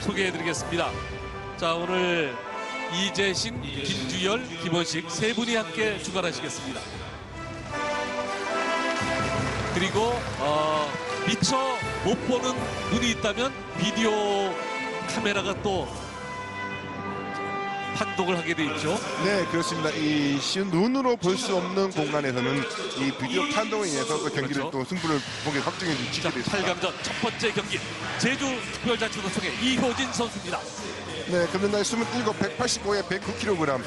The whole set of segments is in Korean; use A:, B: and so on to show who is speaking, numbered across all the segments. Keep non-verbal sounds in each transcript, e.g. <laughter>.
A: 소개해드리겠습니다. 자 오늘 이재신, 김주열, 김원식 세 분이 함께 주관하시겠습니다. 그리고 어, 미처 못 보는 눈이 있다면 비디오 카메라가 또 판독을 하게 돼 있죠.
B: 네, 그렇습니다. 이 쉬운 눈으로 볼 수 없는 공간에서는 이 비디오 판독에 의해서 또 경기를
A: 그렇죠.
B: 또 승부를 보게 확정해 주게
A: 자,
B: 됐습니다.
A: 8강전 첫 번째 경기 제주 특별자치도청의 이효진 선수입니다.
B: 네, 금년날 27, 185에 109kg.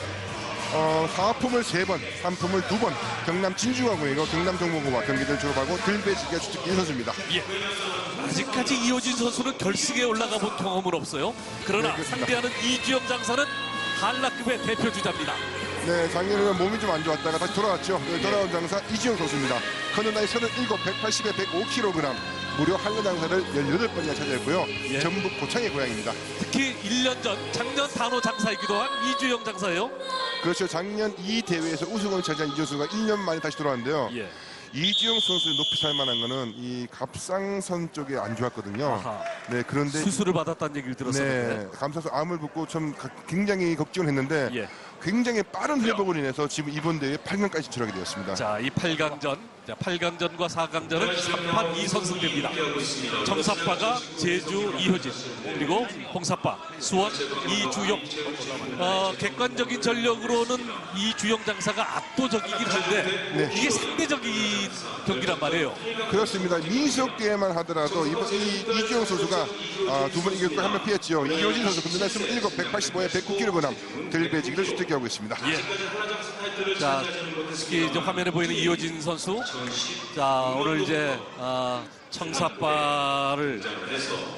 B: 어, 4품을 3번, 3품을 2번, 경남 진주하고이고 경남 정보고와 경기를 졸업하고 들배지기가 주특기 선수입니다.
A: 예. 아직까지 이효진 선수는 결승에 올라가 본 경험은 없어요. 그러나
B: 네.
A: 상대하는 이주영 장사는 한라급의 대표 주자입니다.
B: 네, 작년에는 몸이 좀 안 좋았다가 다시 돌아왔죠. 네, 돌아온 장사 이지영 선수입니다. 커는 나이 37, 180에 105kg. 무려 한라 장사를 18번이나 차지했고요.
A: 예.
B: 전북 고창의 고향입니다.
A: 특히 1년 전 작년 단호 장사이기도 한 이주영 장사예요.
B: 그렇죠. 작년 이 대회에서 우승을 차지한 이지영 선수가 1년 만에 다시 돌아왔는데요.
A: 예.
B: 이지영 선수의 높이 살 만한 거는 이 갑상선 쪽에 안 좋았거든요.
A: 아하.
B: 네, 그런데
A: 수술을 받았다는 얘기를 들었었는데.
B: 네, 감사서 암을 붓고 좀 가- 굉장히 걱정을 했는데
A: 예.
B: 굉장히 빠른 회복을 인해서 지금 이번 대회에 8강까지 진출하게 되었습니다.
A: 자, 이 8강전. 자, 8강전과 4강전은 3판 2선승제입니다. 정사빠가 제주 이효진, 그리고 홍사빠, 수원 이주영. 어, 객관적인 전력으로는 이주영 장사가 압도적이긴 한데
B: 네.
A: 이게 상대적인 경기란 말이에요.
B: 그렇습니다. 민속 대회만 하더라도 이번 이 이주영 선수가 아, 두번 이겼고 한 번 피했죠. 이효진 선수 금년날 27, 185에 109kg 들배지기를 주특기하고 있습니다.
A: 예. 자, 이제 화면에 보이는 이효진 선수. 자, 오늘 이제 아, 청사빠를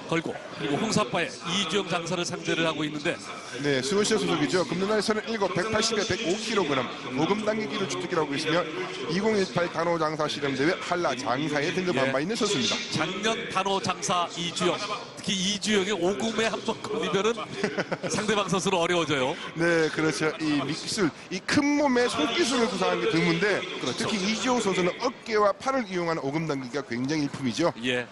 A: 걸고 그리고 홍사빠의 이주영 장사를 상대를 하고 있는데
B: 네, 수원시의 소속이죠. 금년날 37, 180에 105kg 오금 당기기를 주특기하고 있으며 2018 단호 장사 실험 대회 한라 장사에 등급한
A: 예.
B: 바 있는 선수입니다.
A: 작년 단호 장사 이주영 특히 이주영의 오금에 한 번 걸리면은 상대방 선수는 어려워져요.
B: 네, 그렇죠. 이 미기술, 이 큰 몸에 손기술을 구사하는 게 드문데 특히 이지용 선수는 어깨와 팔을 이용하는 오금 당기기가 굉장히 일품이죠.
A: 예.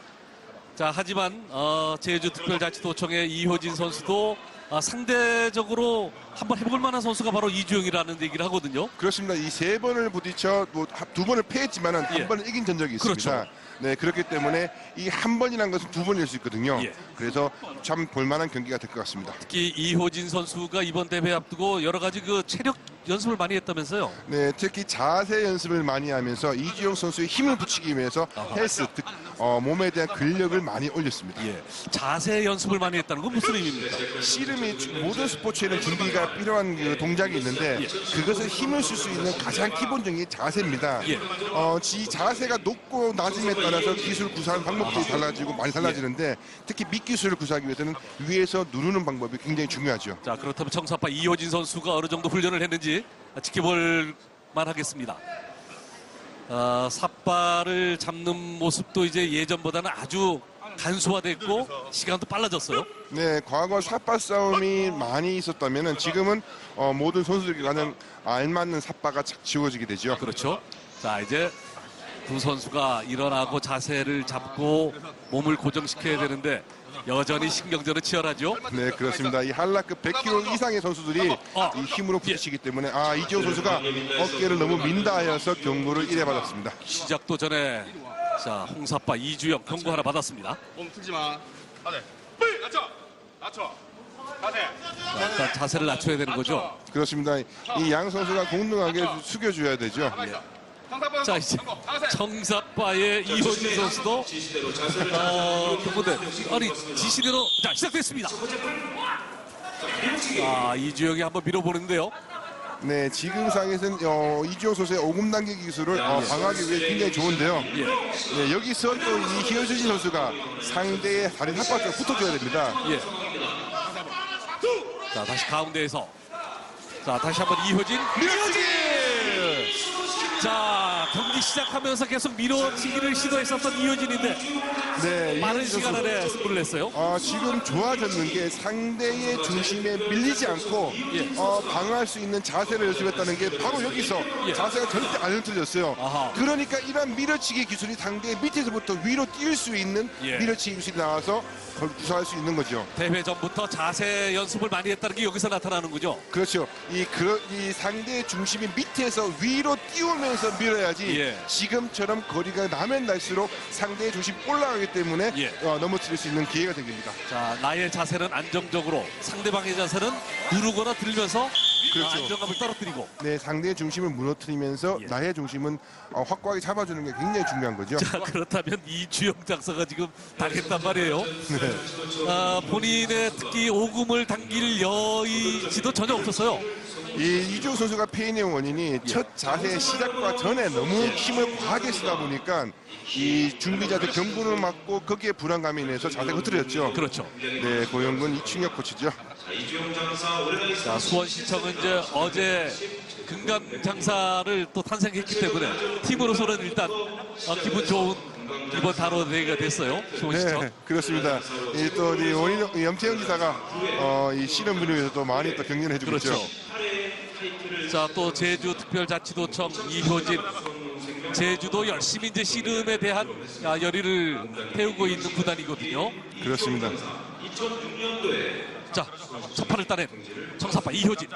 A: 자 하지만 어, 제주특별자치도청의 이효진 선수도 아, 상대적으로 한번 해볼 만한 선수가 바로 이주영이라는 얘기를 하거든요.
B: 그렇습니다. 이 세 번을 부딪혀 뭐두 번을 패했지만은
A: 예.
B: 한 번을 이긴 전적이 있습니다.
A: 그렇죠.
B: 네, 그렇기 때문에 이 한 번이라는 것은 두 번일 수 있거든요.
A: 예.
B: 그래서 참 볼만한 경기가 될 것 같습니다.
A: 특히 이효진 선수가 이번 대회 앞두고 여러 가지 그 체력 연습을 많이 했다면서요.
B: 네, 특히 자세 연습을 많이 하면서 이지용 선수의 힘을 붙이기 위해서
A: 아하.
B: 헬스, 즉 어, 몸에 대한 근력을 많이 올렸습니다.
A: 예. 자세 연습을 많이 했다는 건 무슨 의미입니까?
B: 씨름이 주- 모든 스포츠에는 준비가 필요한 그 동작이 있는데
A: 예.
B: 그것을 힘을 쓸 수 있는 가장 기본적인 게 자세입니다.
A: 예.
B: 어, 지 자세가 높고 낮음에 따라서 기술 구사하는 방법들이 달라지고 많이 달라지는데 특히 밑기술을 구사하기 위해서는 위에서 누르는 방법이 굉장히 중요하죠.
A: 자 그렇다면 청사파 이효진 선수가 어느 정도 훈련을 했는지 지켜볼 만하겠습니다. 어, 삿발을 잡는 모습도 이제 예전보다는 아주 간소화됐고 시간도 빨라졌어요.
B: 네, 과거 삿바 싸움이 많이 있었다면 지금은 어, 모든 선수들이 가는 알맞는 삿바가 착 지워지게 되죠.
A: 그렇죠. 자 이제 두 선수가 일어나고 자세를 잡고 몸을 고정시켜야 되는데 여전히 신경전은 치열하죠.
B: 네, 그렇습니다. 이 한라급 100kg 이상의 선수들이
A: 어.
B: 이 힘으로 부딪히기 때문에 아 이지호 선수가 어깨를 너무 민다 하여서 경고를 일회 받았습니다.
A: 시작도 전에 자 홍사빠 이주영 경고 하나 받았습니다.
C: 몸 틀지 마. 자세. 낮춰. 낮춰. 자세.
A: 자, 일단 자세를 낮춰야 되는 거죠.
B: 그렇습니다. 이 양 선수가 공평하게 숙여줘야 되죠.
C: 상사번
A: 자 이제 청사빠의 이호진 선수도 어 경고대 아니 지시대로 자 시작됐습니다. 아 이주영이 한번 밀어보는데요.
B: 네, 지금 상에서는 어, 이지호 선수의 오금 당기기 기술을 어, 방어하기 위해 굉장히 좋은데요.
A: 예.
B: 네, 여기서 또이 희현준 선수가 상대의 다리 핫바에 붙어줘야 됩니다.
A: 예. 자 다시 가운데에서 자 다시 한번 이효진 밀어주기 자, 경기 시작하면서 계속 밀어치기를 시도했었던 이효진인데
B: 네,
A: 빠른
B: 이현진
A: 시간. 안에 승부를 냈어요.
B: 어, 지금 좋아졌는 게 상대의 중심에 밀리지 않고
A: 예.
B: 어, 방어할 수 있는 자세를 연습했다는 게 바로 여기서
A: 예.
B: 자세가 절대 안 흐트러졌어요.
A: 아하.
B: 그러니까 이런 밀어치기 기술이 상대 밑에서부터 위로 뛸 수 있는
A: 예.
B: 밀어치기 기술이 나와서 그걸 구사할 수 있는 거죠.
A: 대회 전부터 자세 연습을 많이 했다는 게 여기서 나타나는군요.
B: 그렇죠. 이, 그, 이 상대의 중심이 밑에서 위로 띄우면서 밀어야지
A: 예.
B: 지금처럼 거리가 나면 날수록 상대의 중심이 올라가기 때문에
A: 예.
B: 어, 넘어뜨릴 수 있는 기회가 생깁니다.
A: 자, 나의 자세는 안정적으로 상대방의 자세는 누르거나 들면서
B: 그렇죠.
A: 아, 안정감을 떨어뜨리고
B: 네, 상대의 중심을 무너뜨리면서
A: 예.
B: 나의 중심은 어, 확고하게 잡아주는 게 굉장히 중요한 거죠.
A: 자, 그렇다면 이주영 작사가 지금 당했단 말이에요.
B: 네.
A: 아, 본인의 특히 오금을 당길 여의지도 전혀 없었어요.
B: 이 이주호 선수가 페인의 원인이 첫 자세 시작과 전에 너무 힘을 과하게 쓰다 보니까 이 준비자들 경고를 맞고 거기에 불안감이 인해서 자세가 흐트러졌죠.
A: 그렇죠.
B: 네, 고영근 이충혁 코치죠.
A: 자, 수원 시청은 이제 어제 금강 장사를 또 탄생했기 때문에 팀으로서는 일단 어, 기분 좋은 이번 단어 대회가 됐어요.
B: 네, 그렇습니다. 이또이 원인 이 염태영 기사가 어, 이 실험 위해서 또 많이 또 격려를 해주고
A: 그렇죠.
B: 있죠.
A: 자, 또 제주 특별자치도청 이효진. 제주도 열심히 이제 씨름에 대한 아, 열의를 태우고 있는 구단이거든요.
B: 그렇습니다.
A: 자, 첫 판을 따낸 청사파 이효진.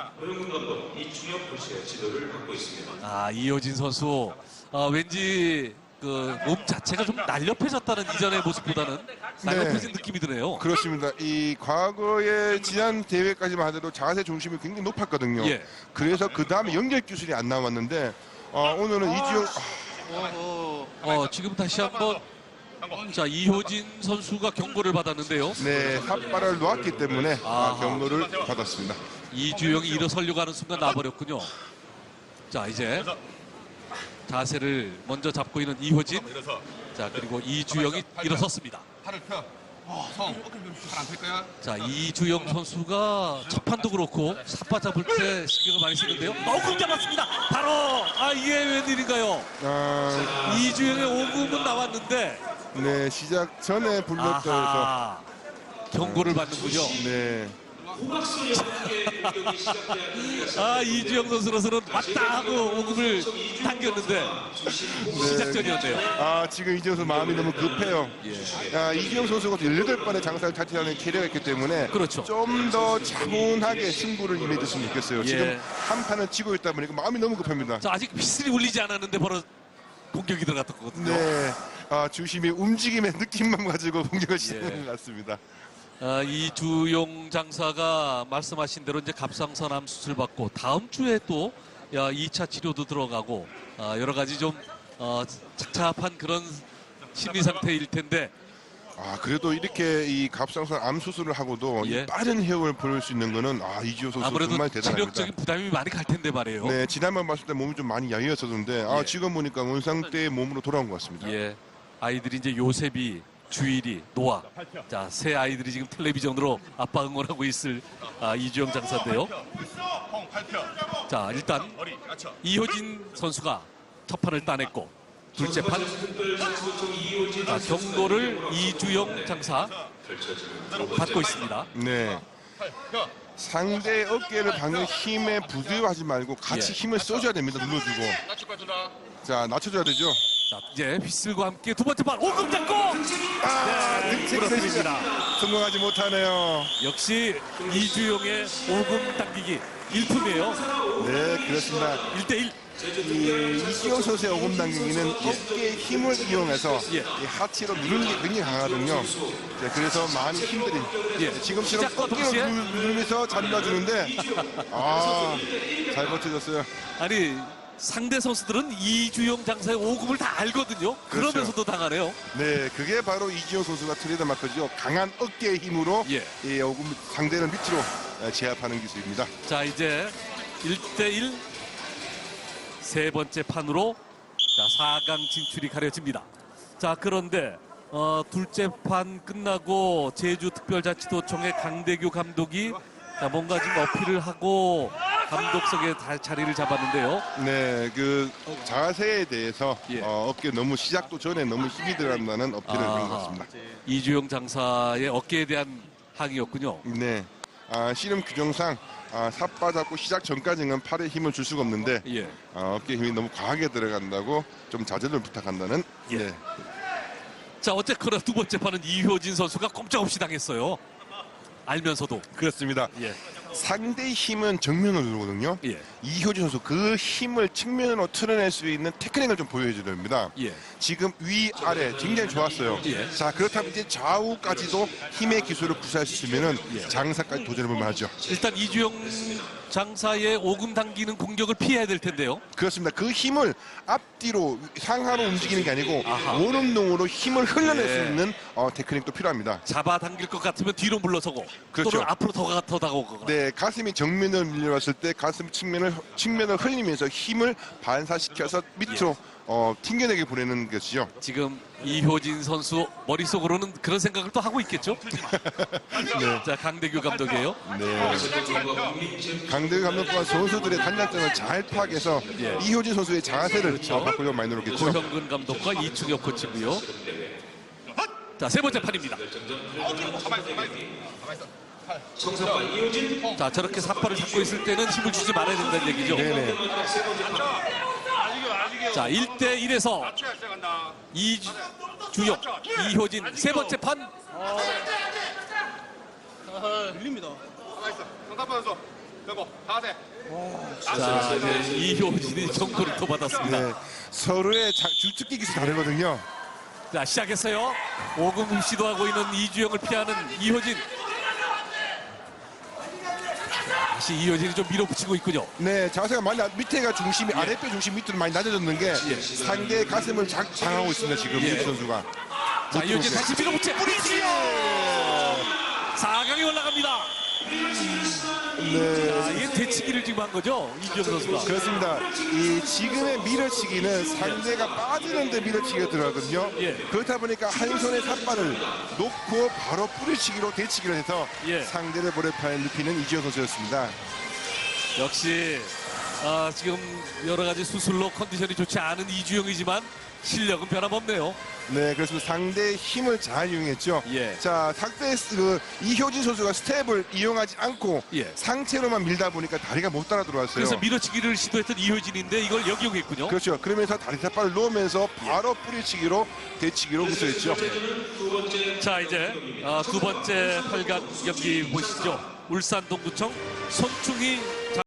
A: 아, 이효진 선수. 아, 왠지 그몸 자체가 좀 날렵해졌다는 이전의 모습보다는 날렵해진 느낌이 드네요.
B: 그렇습니다. 이 과거의 지난 대회까지만 하더라도 자세 중심이 굉장히 높았거든요.
A: 예.
B: 그래서 그 다음에 연결 기술이 안 나왔는데 어, 오늘은 이주영
A: 어, 지금 다시 한번 자, 이효진 선수가 경고를 받았는데요.
B: 네 삿발을 놓았기 때문에 아,
A: 아하.
B: 경고를 받았습니다.
A: 이주영이 일어서려고 하는 순간 나버렸군요. 자, 이제 자세를 먼저 잡고 있는 이효진. 자, 그리고 이주영이 일어섰습니다.
C: 팔을 펴. 성. 펼 거야.
A: 자, 이주영 선수가 첫 판도 그렇고 삿바 잡을 때 신경을 많이 쓰는데요. 오금 잡았습니다. 바로 아 이게 웬일인가요?
B: 아,
A: 이주영의 오금은 나왔는데
B: 네 시작 전에 불렀다 해서
A: 아하 경고를 받는군요.
B: 네
A: 아 이주영 선수로서는 왔다 하고 오금을 당겼는데 시작전이었네요.
B: 아 지금 이주영 선수 마음이 너무 급해요.
A: 예.
B: 아, 이주영 선수가 18번의 장사를 탈퇴하는 캐리어가 있기 때문에
A: 그렇죠.
B: 좀 더 차분하게 승부를 임해줬으면 좋겠어요.
A: 예.
B: 지금 한 판을 치고 있다 보니까 마음이 너무 급합니다.
A: 자 아직 휘슬이 울리지 않았는데 바로 공격이 들어갔거든요.
B: 네, 아, 주심이 움직임의 느낌만 가지고 공격을 시작한
A: 예.
B: 것 같습니다.
A: 아, 이주용 장사가 말씀하신 대로 이제 갑상선암 수술 받고 다음 주에 또 야, 2차 치료도 들어가고 아, 여러 가지 좀 어, 착잡한 그런 심리 상태일 텐데
B: 아, 그래도 이렇게 이 갑상선 암 수술을 하고도 이
A: 예.
B: 빠른 회복을 보일 수 있는 거는 아, 이지호 선수
A: 아무래도
B: 정말 대단합니다.
A: 체력적인 부담이 많이 갈 텐데 말이에요.
B: 네, 지난번 봤을 때 몸이 좀 많이 야위었었는데 아,
A: 예.
B: 지금 보니까 원상태의 몸으로 돌아온 것 같습니다.
A: 예. 아이들이 이제 요셉이 주일이 노아 자새 아이들이 지금 텔레비전으로 아빠 응원하고 있을 아, 이주영 장사인데요. 자 일단. 이효진 선수가 첫 판을 따냈고 둘째 판 자, 경고를 이주영 장사 받고 있습니다.
B: 네. 상대의 어깨를 박는 힘에 부드러워하지 말고 같이
A: 예.
B: 힘을 쏘줘야 됩니다. 눌러주고.
C: 준다.
B: 자, 낮춰줘야 되죠.
A: 자 이제 휘슬과 함께 두 번째 판 오금 잡고
B: 아,
A: 네, 부러뜨립니다.
B: 성공하지 못하네요.
A: 역시 이주영의 오금 당기기 일품이에요.
B: 네, 그렇습니다.
A: 1대1
B: 이 이기영 선수의 오금 당기기는 어깨의 힘을 이용해서
A: 예.
B: 이 하체로 누르는 게 굉장히 강하거든요. 네, 그래서 많이 힘들이
A: 예.
B: 지금처럼
A: 시작과
B: 어깨로
A: 동시에
B: 누- 누르면서 잡아주는데 아, 잘 버텨줬어요.
A: 아니 상대 선수들은 이주영 장사의 오금을 다 알거든요.
B: 그렇죠.
A: 그러면서도 당하네요.
B: 네, 그게 바로 이지영 선수가 트레이드 마크죠. 강한 어깨의 힘으로
A: 예.
B: 이 오금 상대를 밑으로 어, 제압하는 기술입니다.
A: 자 이제 1대1 세 번째 판으로 자 4강 진출이 가려집니다. 자 그런데 어, 둘째 판 끝나고 제주특별자치도청의 강대규 감독이 자, 뭔가 지금 어필을 하고 감독석에 다 자리를 잡았는데요.
B: 네, 그 자세에 대해서
A: 예.
B: 어, 어깨 너무 시작도 전에 너무 힘이 들어간다는 어필을 한것
A: 아하.
B: 같습니다.
A: 이주영 장사의 어깨에 대한 항의였군요.
B: 네, 아, 씨름 규정상 아, 삿바 잡고 시작 전까지는 팔에 힘을 줄 수가 없는데
A: 예.
B: 아, 어깨 힘이 너무 과하게 들어간다고 좀 자제를 부탁한다는
A: 예.
B: 네.
A: 자, 어쨌거나 두 번째 판은 이효진 선수가 꼼짝없이 당했어요. 알면서도.
B: 그렇습니다.
A: 예.
B: 상대의 힘은 정면으로 들어오거든요.
A: 예.
B: 이효진 선수 그 힘을 측면으로 틀어낼 수 있는 테크닉을 좀 보여줘야 됩니다.
A: 예.
B: 지금 위 아래 굉장히 좋았어요.
A: 예.
B: 자 그렇다면 이제 좌우까지도 힘의 기술을 구사할 수 있으면
A: 예.
B: 장사까지 도전해볼 만하죠.
A: 일단 이주영 장사의 오금 당기는 공격을 피해야 될 텐데요.
B: 그렇습니다. 그 힘을 앞뒤로 상하로 움직이는 게 아니고. 원운동으로 힘을 흘러낼
A: 예.
B: 수 있는 어, 테크닉도 필요합니다.
A: 잡아 당길 것 같으면 뒤로 물러서고
B: 그렇죠.
A: 또는 앞으로 더, 가- 더 다가오거나.
B: 네, 가슴이 정면을 밀려왔을 때 가슴 측면을 측면을 흘리면서 힘을 반사시켜서 밑으로 어, 튕겨내게 보내는 것이죠.
A: 지금 이효진 선수 머릿속으로는 그런 생각을 또 하고 있겠죠? <laughs> 자, 강대규 감독이에요.
B: 네. 강대규 감독과 선수들의 단장점을 잘 파악해서
A: 예.
B: 이효진 선수의 자세를 어, 바꾸려고 많이 노력했죠.
A: 고형근 감독과 이충엽 코치고요. 자, 세 번째 판입니다. 자, 저렇게 사파를 잡고 있을 때는 힘을 주지 말아야 된다는 얘기죠.
B: 네네.
A: 자, 1대 1에서
C: 맞춰야 시작한다.
A: 이주혁, 이효진 세 번째 판.
D: 밀립니다.
C: 있어. 정답 선수. 여보, 자세.
A: 자, 이제 이효진이 정보를 또 받았습니다.
B: 네. 서로의 자- 주특기 기술 다르거든요.
A: 자, 시작했어요. 오금 시도하고 있는 이주영을 피하는 이효진. 다시 이효진이 좀 밀어붙이고 있군요.
B: 네, 자세가 많이 나- 밑에가 중심이 아랫배 중심 밑으로 많이 낮아졌는 게
A: 예.
B: 상대의 가슴을 작 당하고 있습니다. 지금
A: 예.
B: 이효진 선수가.
A: 자, 이효진 다시 밀어붙여. 뿌리지요! 4강에 올라갑니다.
B: 네.
A: 자, 이게 대치기를 지금 한 거죠? 이주영 선수가.
B: 그렇습니다. 이 지금의 밀어치기는 상대가 빠지는데 밀어치기가 들어가거든요.
A: 예.
B: 그렇다 보니까 한 손에 삿발을 놓고 바로 뿌리치기로 대치기를 해서
A: 예.
B: 상대를 모래파에 눕히는 이지호 선수였습니다.
A: 역시 아, 지금 여러 가지 수술로 컨디션이 좋지 않은 이주영이지만 실력은 변함없네요.
B: 네, 그래서 상대의 힘을 잘 이용했죠.
A: 예.
B: 자, 상대 그 이효진 선수가 스텝을 이용하지 않고
A: 예.
B: 상체로만 밀다 보니까 다리가 못 따라 들어왔어요.
A: 그래서 밀어치기를 시도했던 이효진인데 이걸 역이용했군요.
B: 그렇죠. 그러면서 다리 삿발을 놓으면서 바로 뿌리치기로 대치기로 구사했죠.
A: 자 이제 어, 두 번째 8강 경기 보시죠. 울산 동구청 손충희